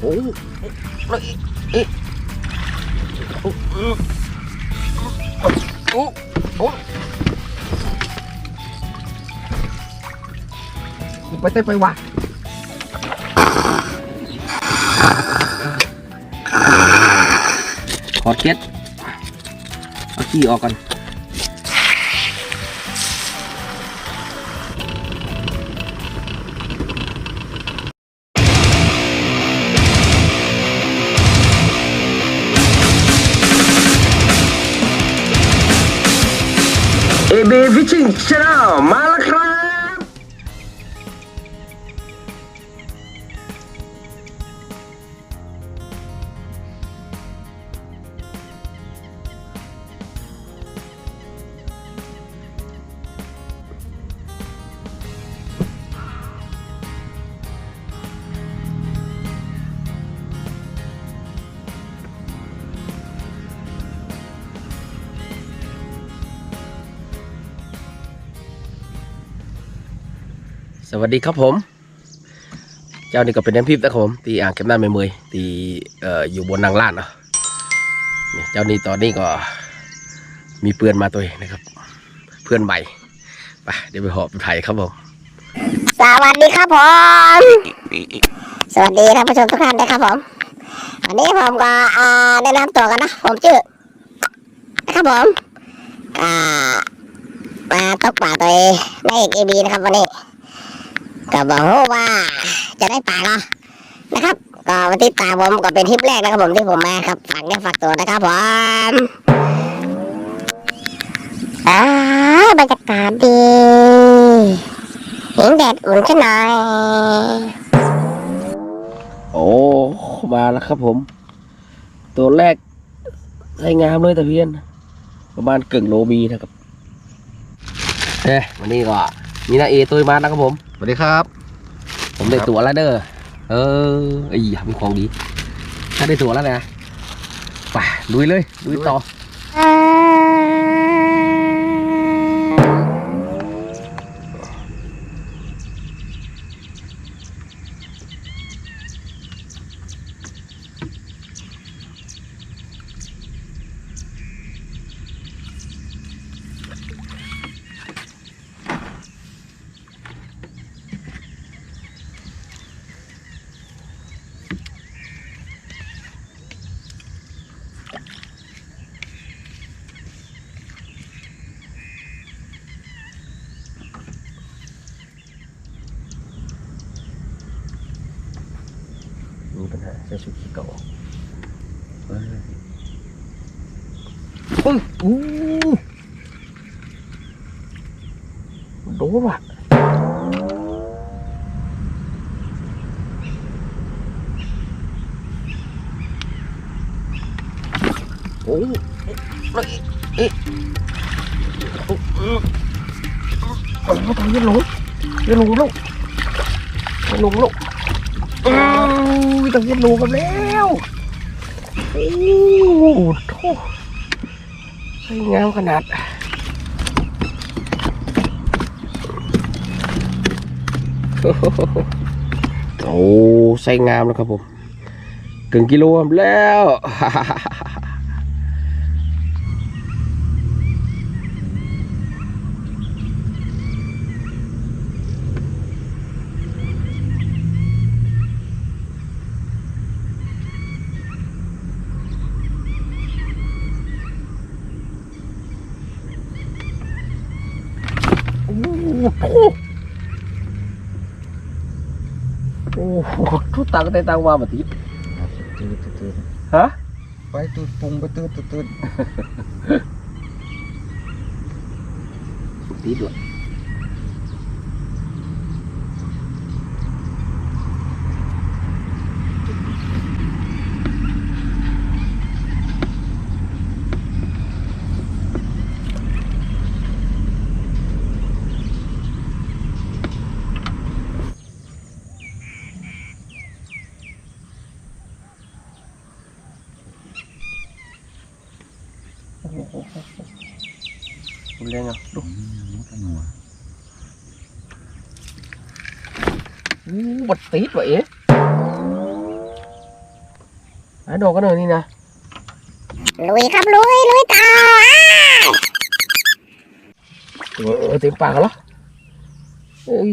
โอ้โอ้โอ้ไปเต้นไปว่ะขอเช็ดเอาขี้ออกก่อน เอเบฟิ วัสวัสดีครับผม เจ้านี่ก็เป็นน้ำพิบนะครับผมตีอ่างเก็บน้ำไม่เมยตีเอ่ออยู่บนนางลาดเนาะเจ้านี่ตอนนี้ก็มีเพื่อนมาตัวนะครับ เพื่อนใหม่ไปเดี๋ยวไปหอบไปไผ่ครับผมสวัสดีครับผมสวัสดีท่านผู้ชมทุกท่านนะครับผมวันนี้ผมก็อ่าแนะนำตัวกันนะผมชื่อนะครับผมอ่ามาตกป่าตัวเองในเอบีนะครับวันนี้ ก็บอกว่าจะได้ป่าเนาะนะครับ ก็วันที่ตามผมก็เป็นทริปแรกนะครับผมที่ผมมาครับฝากเนื้อฝากตัวนะครับผมอ่าบรรยากาศดีเห็นแดดอุ่นขึ้นหน่อยโอ้มาแล้วครับผม ตัวแรกใส่งามเลยตะเพียน ประมาณเกึ่งโลมีนะครับเอ้วันนี้ก็มีนาเอตัวมานะครับผม สวัสดีครับ ผมได้ตั๋วแล้วเด้อเออไอ้ยมีของดีถ้าได้ตั๋วแล้วนะไปลุยเลยลุยต่อ ปัญหาใช้ชุดขี้เก่าเฮ้ยเฮ้ยอู้โด ต้องกินลูกันแล้วโอ้โหสวยงามขนาดโอ้ใส่งามแล้วครับผมกึ่งกิโลแล้ว โอ้ โหโอ้โหทุกตังแต่ตังว่าแบบนี้ ตื่นตื่น ฮะ ไปตื่นปุงไปตื่นตื่นตื่น ตีด้วยรุนแรงอะดู หนัว อู้ บัดตีดว่ะเอ๊ะหาดอกกันหน่อยนี่นะลุยครับลุยลุยต่ออ้ายเออเต็มปากแล้วเอ้ย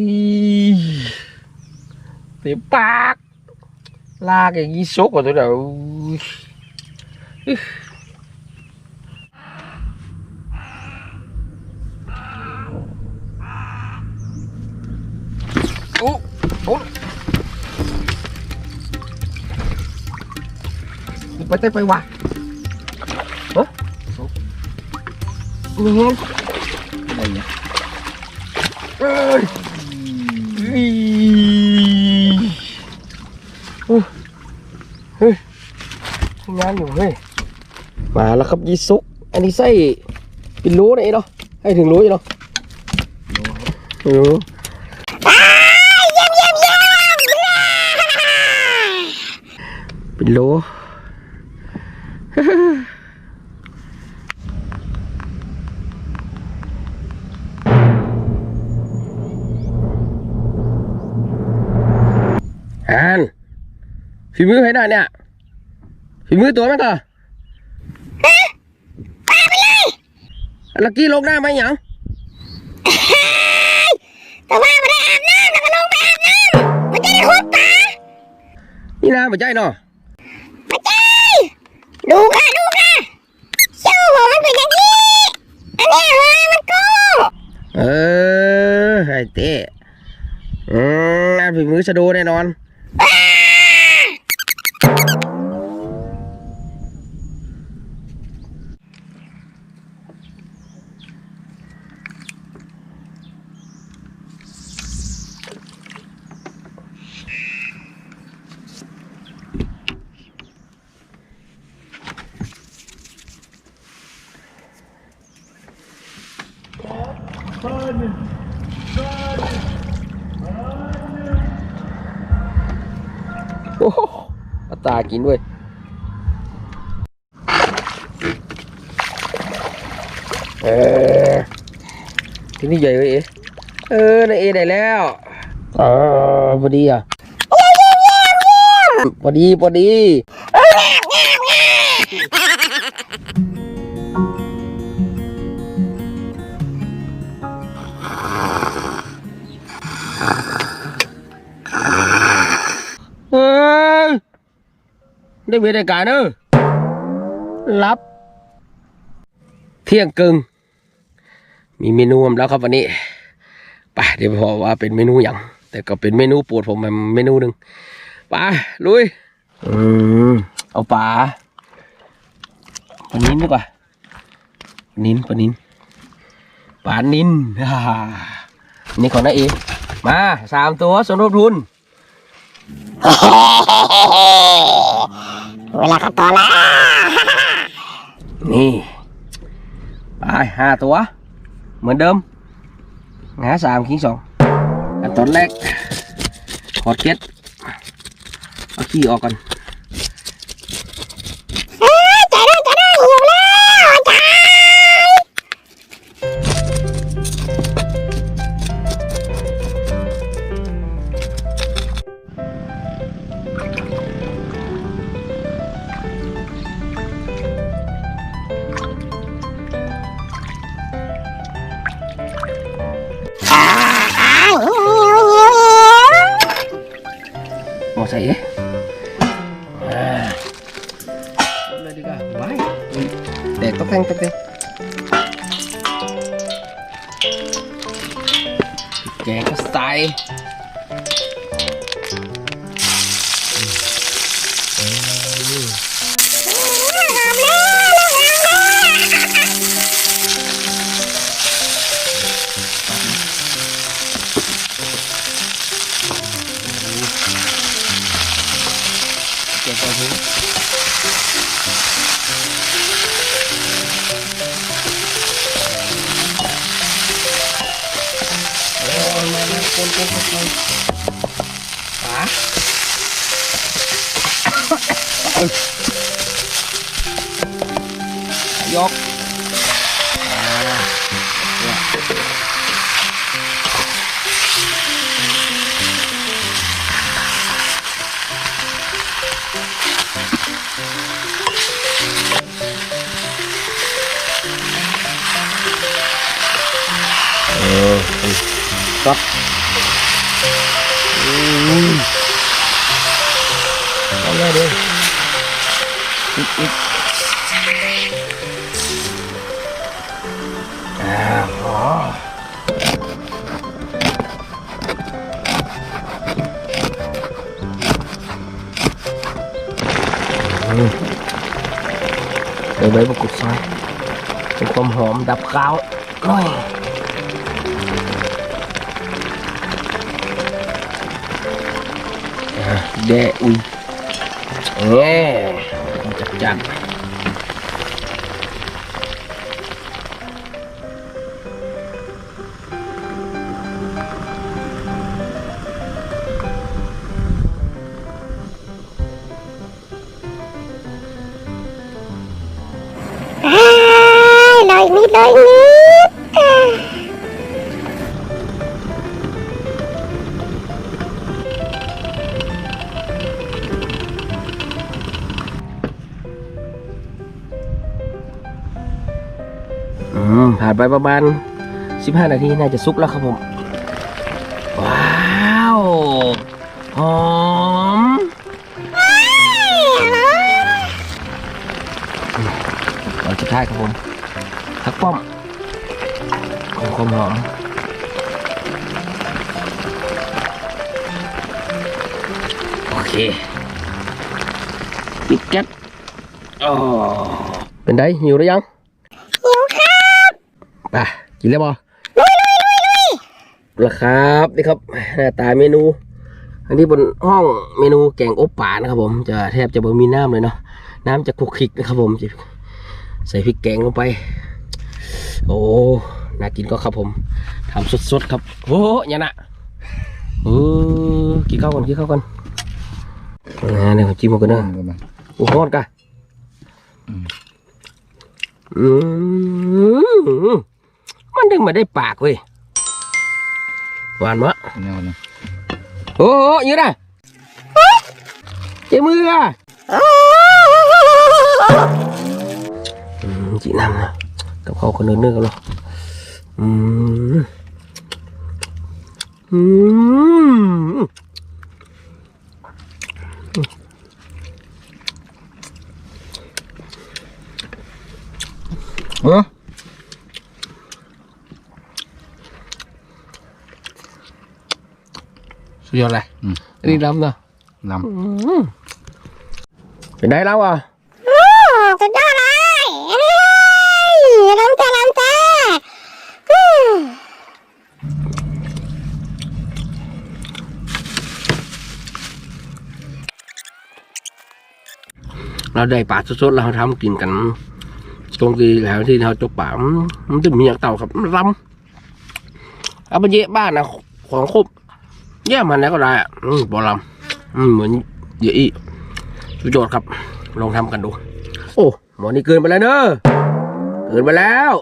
เต็มปากลากอย่างนี้ซกกว่าตัวเดียวอุ๊ยโอ้โอ้ ไปเต้นไปว่ะฮะนี่ไงอะไรเนี่ยเอ้ยอีเฮ้ยเฮ้ยทำงานอยู่เฮ้ย มาแล้วครับยีซุก อันนี้ไส้เป็นรู้นะเอ้เนาะให้ถึงรู้อยู่เนาะเออ อ้ายเยี่ยมเยี่ยมเยี่ยม เป็นรู้อ่านฝีมือใครหน่อยเนี่ยฝีมือตัวมั้งต่อลักกี้ลงหน้าไหมหยังแต่ว่าไม่ได้อาบน้ำแล้วก็ลงไปอาบน้ำมันจะได้คุดปลานี่นะไม่ใช่เนาะมาใจ ดูค่ะดูค่ะเจ้าหัวมันเป็นอย่างนี้ อันนี้อะไรมันโกงเออไอ้เต้อืมงานฝีมือชะโดแน่นอน ตากินด้วยเออที่นี่ใหญ่เว้ยเอ๋เออนายเอได้แล้วอ๋อพอดีอะพอดีพอดี ได้เวลาการเนอะรับ เที่ยงกึ่งมีเมนูแล้วครับวันนี้ไปเดี๋ยวพอว่าเป็นเมนูอย่าง แต่ก็เป็นเมนูโปรดผมมันเมนูหนึ่งไปลุยอืมเอาปลาปลานินดีกว่าปลานินปลานินปลานินฮ่านี่ของน้าเอมาสามตัวสมทบทุน เวลาขับตอนแล้ว นี่ไปห้าตัว เหมือนเดิมงาสามขิงสองอันตอนแรกขอดเก็ดเอาขี้ออกก่อน ส่เอ๊ะอ่าเลยดีกว่าไว้เด็กต้องแต่งต้องแต่งแกงก็ใส่ คนคนคนคนป๋ายกอ่าเใบมะกรูดซอยเป็นความหอมดับกาวหน่อยแดอุ้ยเอ๊จัดจัด นิดเลยนิดอ่าอืมผ่านไปประมาณ 15 นาทีน่าจะสุกแล้วครับผม ว้าวหอมเราจะท้ายครับผม ทักป้อมของความหอมโอเคปิดแก๊สอ๋อเป็นไงหิวหรือยัง หิวครับไปกินแล้วบอลุยลุยลุยลุยละครับนี่ครับหน้าตาเมนู อันนี้บนห้องเมนูแกงอบป่านะครับผมจะแทบจะไม่มีน้ำเลยเนาะน้ำจะคลุกคลิกนะครับผมจะใส่พริกแกงลงไป โอ้น่ากินก็ครับผมทำสดๆครับ โอ้ยเนี่ยนะเออกินข้าวก่อนกินข้าวก่อนอ่าเดี๋ยวผมจิ้มมากันเนอะกันมาโอ้โหกะอืมมันดึงมาได้ปากเว้ยหวานมะเนี่ยวันนี้โอ้โหอยืนนะเจ้มืออะอืมจีน้ำนะ กับเขาวคนเนื้อๆกันเนาะอืมอืมเออสุดยอดเลยอันนี้ล้ำเนาะลเป็นไงแล้วอะโอ้สุดยอดเลยเอ้ยล้ำแต่ล้ำแต่อืม เราได้ปลาสดๆเราทำกินกันตรงที่แล้วที่เราจบป่ามันมันจะมีอย่างเต่าครับรำเอาไปเยอะบ้านนะของครบแย่มันแล้วก็ได้อะอืมบอลำอืมเหมือนเยอะอีสุดยอดครับ ลองทำกันดู โอ้หมอนี่เกินไปแล้วเนอะเกินไปแล้ว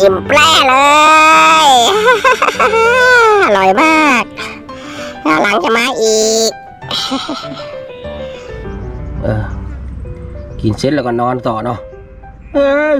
อิ่มแปร่เลย อร่อยมากแล้วหลังจะมาอีก เออ กินเสร็จแล้วก็นอนต่อเนาะเอ้ย